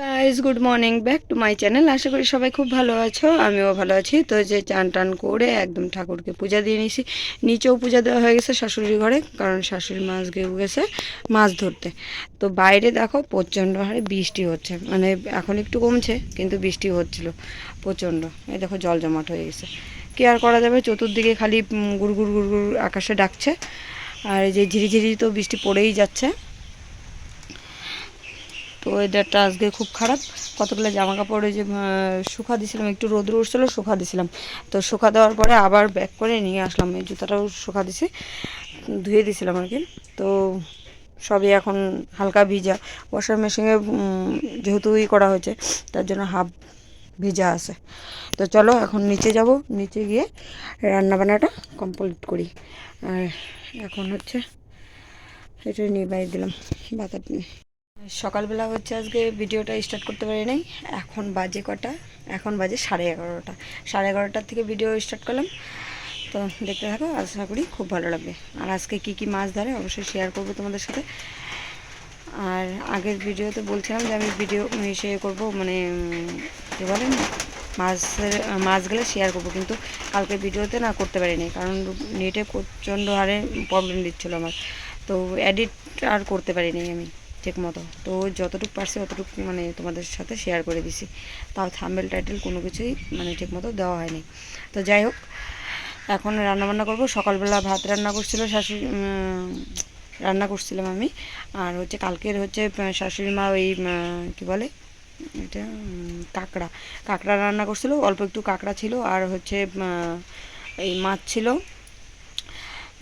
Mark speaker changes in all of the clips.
Speaker 1: Guys good morning back to my channel আশা করি সবাই খুব ভালো আছো, আমিও ভালো আছি। তো যে চান টান করে একদম ঠাকুরকে পূজা দিয়ে নিয়েছি নিচেও পূজা দেওয়া হয়ে গেছে শাশুড়ির ঘরে, কারণ শাশুড়ি মাছ গেউ গেছে মাছ ধরতে। তো বাইরে দেখো প্রচণ্ড হারে বৃষ্টি হচ্ছে। মানে এখন একটু কমছে, কিন্তু বৃষ্টি হচ্ছিল। প্রচণ্ড। এই দেখো জল জমাট হয়ে গেছে। কি আর করা যাবে? চতুর্দিকে খালি গুড় গুড় গুড় আকাশে ডাকছে। আর যে ঝিরিঝিরি তো বৃষ্টি পড়েই যাচ্ছে। তো ওয়েদারটা আজকে খুব খারাপ। কতগুলো জামা কাপড় যে শুকা দিছিলাম, একটু রোদ্র উঠছিল, শুকা দিছিলাম। তো শুকা দেওয়ার পরে আবার ব্যাক করে নিয়ে আসলাম, এই জুতাটাও শুকা দিছি, ধুয়ে দিছিলাম আর কি। তো সবই এখন হালকা ভিজা। ওয়াশার মেশিনে যেহেতু ই করা হয়েছে, তার জন্য হাফ ভিজা আছে। তো চলো এখন নিচে যাব, নিচে গিয়ে রান্নাবান্নাটা কমপ্লিট করি। আর এখন হচ্ছে, এটা নিয়ে বাইরে দিলাম বাতার সকালবেলা হচ্ছে আজকে ভিডিওটা স্টার্ট করতে পারি নাই এখন বাজে কটা? এখন বাজে সাড়ে এগারোটা। সাড়ে এগারোটার থেকে ভিডিও স্টার্ট করলাম। তো দেখতে থাকো, আশা করি খুব ভালো লাগবে। আর আজকে কি কি মাছ ধরে অবশ্যই শেয়ার করব তোমাদের সাথে। আর আগের ভিডিওতে বলছিলাম যে আমি ভিডিও সে করব মানে কী বলেন মাছের, মাছগুলো শেয়ার করব। কিন্তু কালকে ভিডিওতে না করতে পারিনি, কারণ নেটে প্রচণ্ড হারে প্রবলেম দিচ্ছিল আমার। তো এডিট আর করতে পারিনি আমি। ঠিক মতো। তো যতটুকু পারছি অতটুকু মানে তোমাদের সাথে শেয়ার করে দিছি। তাও থাম্বেল টাইটেল কোনো কিছুই মানে ঠিক মতো দেওয়া হয়নি। তো যাই হোক, এখন রান্নাবান্না করব। সকালবেলা ভাত রান্না করছিল শাশুড়ি রান্না করছিলাম আমি। আর হচ্ছে কালকের হচ্ছে শাশুড়ি মা ওই কি বলে? এটা কাঁকড়া। কাঁকড়া রান্না করছিল। অল্প একটু কাঁকড়া ছিল। আর হচ্ছে এই মাছ ছিল।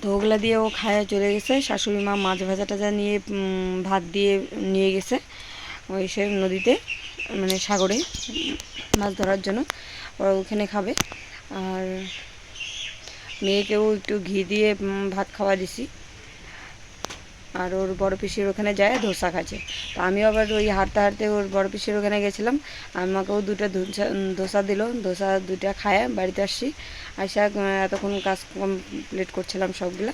Speaker 1: তো ওগুলা দিয়ে ও খায় চলে গেছে। শাশুড়ি মা মাছ ভাজা টাজা নিয়ে ভাত দিয়ে নিয়ে গেছে ওই সে নদীতে মানে সাগরে, মাছ ধরার জন্য। ওরা ওখানে খাবে। আর মেয়েকেও একটু ঘি দিয়ে ভাত খাওয়া দিছি। আর ওর বড় পিসির ওখানে যায়, ধোসা খাচ্ছে। তো আমিও আবার ওই হাঁটতে হাঁটতে ওর বড় পিসির ওখানে গেছিলাম। আমাকেও দুটো ধোসা- ধোসা দিল। ধোসা দুটা খায় বাড়িতে আসছি। আসা এতক্ষণ কাজ কমপ্লিট করছিলাম সবগুলা।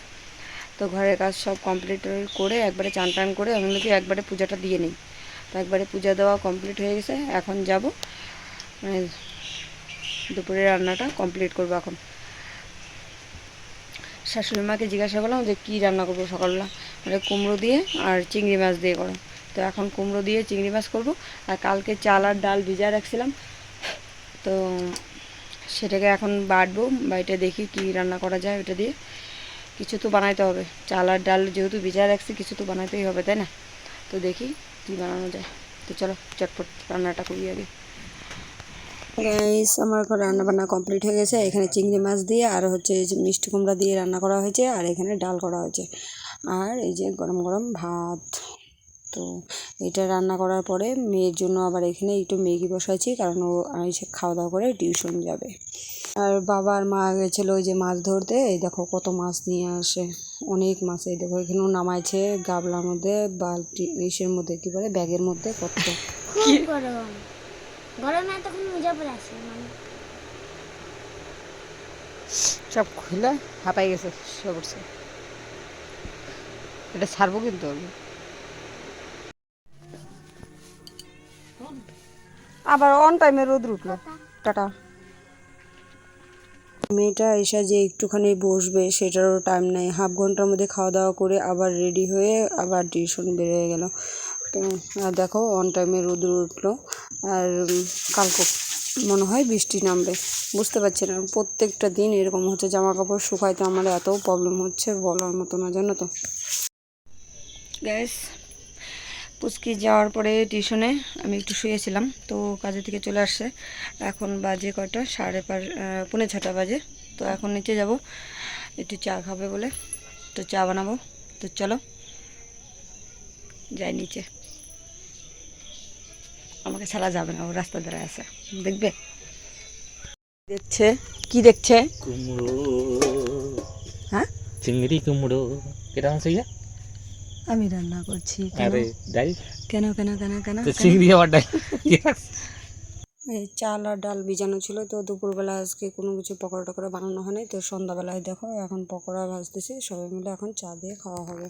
Speaker 1: তো ঘরের কাজ সব কমপ্লিট করে একবারে চান টান করে আমি কি একবারে পূজাটা দিয়ে নিই। তো একবারে পূজা দেওয়া কমপ্লিট হয়ে গেছে। এখন যাব। মানে দুপুরে রান্নাটা কমপ্লিট করব এখন। শাশুড়ি মাকে জিজ্ঞাসা করলাম যে, কী রান্না করব সকালবেলা? মানে কুমড়ো দিয়ে আর চিংড়ি মাছ দিয়ে করো। তো এখন কুমড়ো দিয়ে চিংড়ি মাছ করব। আর কালকে চাল আর ডাল ভিজা রাখছিলাম। তো সেটাকে এখন বাটবো, বাড়িতে দেখি কি রান্না করা যায় ওটা দিয়ে। কিছু তো বানাইতে হবে। চাল আর ডাল যেহেতু ভিজা রাখছি, কিছু তো বানাইতেই হবে, তাই না? তো দেখি কী বানানো যায়। তো চলো, চটপট রান্নাটা করি আগে। গাইস আমার এখন রান্না বান্না কমপ্লিট হয়ে গেছে। এখানে চিংড়ি মাছ দিয়ে আর হচ্ছে এই যে মিষ্টি কুমড়া দিয়ে রান্না করা হয়েছে আর এখানে ডাল করা হয়েছে। আর এই যে গরম গরম ভাত। তো এটা রান্না করার পরে মেয়ের জন্য আবার এখানে একটু ম্যাগি বসাইছি কারণ ও এসে খাওয়া দাওয়া করে টিউশন যাবে। আর বাবা আর মা গেছিল ওই যে মাছ ধরতে এই দেখো কত মাছ নিয়ে আসে। অনেক মাছ এই দেখো এখানেও নামাইছে গাবলার মধ্যে বালতি ইসের মধ্যে কি বলে ব্যাগের মধ্যে কত।
Speaker 2: গরম তখন মজা আসে মানে।
Speaker 1: সব খুলে হাঁপাই গেছে এটা ছাড়বো কিন্তু আমি। আবার অন টাইমে রোদ উঠল টাটা। মেয়েটা এসে যে একটুখানি বসবে সেটারও টাইম নেই। হাফ ঘণ্টার মধ্যে খাওয়া দাওয়া করে আবার রেডি হয়ে আবার টিউশন বের হয়ে গেল। আর দেখো অন টাইমে রোদ উঠল। আর কালকে মনে হয় বৃষ্টি নামবে। বুঝতে পারছি না প্রত্যেকটা দিন এরকম হচ্ছে জামা কাপড় শুকাইতে আমার এত প্রবলেম হচ্ছে, বলার মতো না, জানো তো। গ্যাস পুচকি যাওয়ার পরে টিউশনে আমি একটু শুয়েছিলাম, তো কাজে থেকে চলে আসছে। এখন বাজে কয়টা? সাড়ে পাঁচ পৌনে ছটা বাজে। তো এখন নিচে যাব, একটু চা খাবে বলে। তো চা বানাবো। তো চলো, যাই নিচে। আমাকে ছাড়া যাবে না ও রাস্তা ধারে আছে। দেখবে? দেখছে? কি দেখছে?
Speaker 3: কুমড়ো।
Speaker 1: হ্যাঁ?
Speaker 3: চিংড়ি কুমড়ো। কেটা আছে
Speaker 1: আমি রান্না করছি
Speaker 3: আরে ডাল?
Speaker 1: কেন কেন কেন কেন
Speaker 3: চিংড়ি আবার ডাল?
Speaker 1: এই চাল আর ডাল ভিজানো ছিল তো দুপুরবেলা আজকে কোনো কিছু পকোড়া টকোড়া বানানো হয়নি। তো সন্ধ্যাবেলায় দেখো এখন পকোড়া ভাজতেছি সবাই মিলে এখন চা দিয়ে খাওয়া হবে।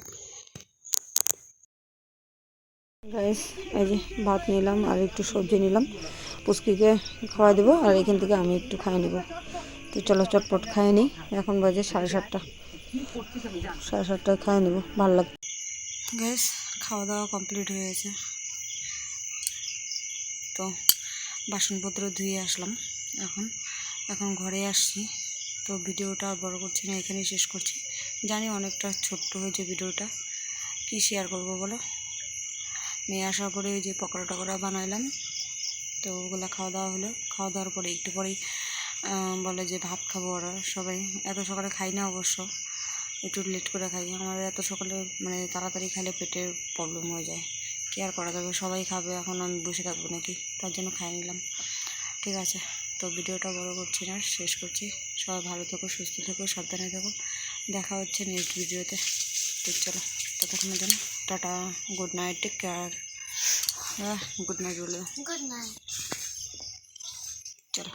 Speaker 1: গাইস এই যে ভাত নিলাম আর একটু সবজি নিলাম। পুচকিকে খাওয়া দেবো আর এখান থেকে আমি একটু খাই নেব। তো চলো চটপট খাই নিই। এখন বাজে সাড়ে সাতটা। সাড়ে সাতটায় খাই নেব। ভালো লাগে গ্যাস খাওয়া দাওয়া কমপ্লিট হয়ে গেছে। তো বাসনপত্র ধুয়ে আসলাম। এখন এখন ঘরে আসছি। তো ভিডিওটা বড় করছি না, এখানেই শেষ করছি। জানি অনেকটা ছোট্ট হয়েছে ভিডিওটা। কি শেয়ার করব বলো? মেয়ে আসার পরে ওই যে পকোড়া টকোড়া বানাইলাম। তো ওগুলো খাওয়া দাওয়া হলো। খাওয়া দাওয়ার পরে একটু পরেই বলে যে ভাত খাব ওরা সবাই। এত সকালে খাই না অবশ্য। একটু লেট করে খাই। আমার এত সকালে মানে তাড়াতাড়ি খেলে পেটের প্রবলেম হয়ে যায়। কি আর করা যাবে? সবাই খাবে, এখন আমি বসে থাকব নাকি? তার জন্য খাই নিলাম। ঠিক আছে। তো ভিডিওটা বড় করছি না, শেষ করছি। সবাই ভালো থেকো, সুস্থ থেকো, সাবধানে থেকো। দেখা হচ্ছে নেক্সট ভিডিওতে তো চলো। ততক্ষণের জন্য tata good night take care good night বলে দাও।
Speaker 2: গুড নাইট
Speaker 1: চলো